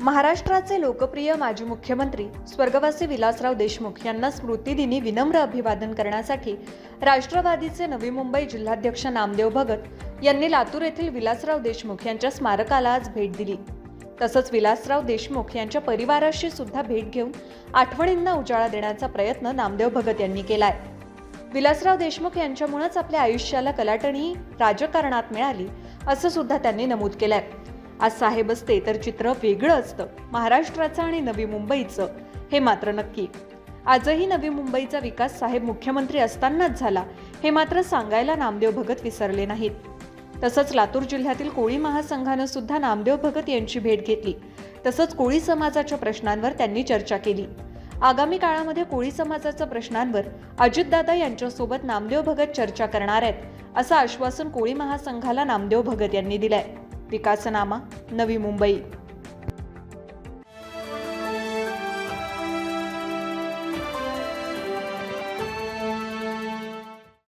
महाराष्ट्राचे लोकप्रिय माजी मुख्यमंत्री स्वर्गवासी विलासराव देशमुख यांना स्मृतिदिनी विनम्र अभिवादन करण्यासाठी राष्ट्रवादीचे नवी मुंबई जिल्हाध्यक्ष नामदेव भगत यांनी लातूर येथील विलासराव देशमुख यांच्या स्मारकाला आज भेट दिली. तसंच विलासराव देशमुख यांच्या परिवाराशी सुद्धा भेट घेऊन आठवणींना उजाळा देण्याचा प्रयत्न नामदेव भगत यांनी केलाय. विलासराव देशमुख यांच्यामुळेच आपल्या आयुष्याला कलाटणी राजकारणात मिळाली असं सुद्धा त्यांनी नमूद केलंय. आज साहेब असते तर चित्र वेगळं असतं. महाराष्ट्राचं आणि नवी मुंबईचं हे मात्र नक्की. आजही नवी मुंबईचा विकास साहेब मुख्यमंत्री असतानाच झाला हे मात्र सांगायला नामदेव भगत विसरले नाहीत. तसंच लातूर जिल्ह्यातील कोळी महासंघानं सुद्धा नामदेव भगत यांची भेट घेतली. तसंच कोळी समाजाच्या प्रश्नांवर त्यांनी चर्चा केली. आगामी काळामध्ये कोळी समाजाच्या प्रश्नांवर अजितदादा यांच्यासोबत नामदेव भगत चर्चा करणार आहेत असं आश्वासन कोळी महासंघाला नामदेव भगत यांनी दिलंय. विकासनामा नवी मुंबई.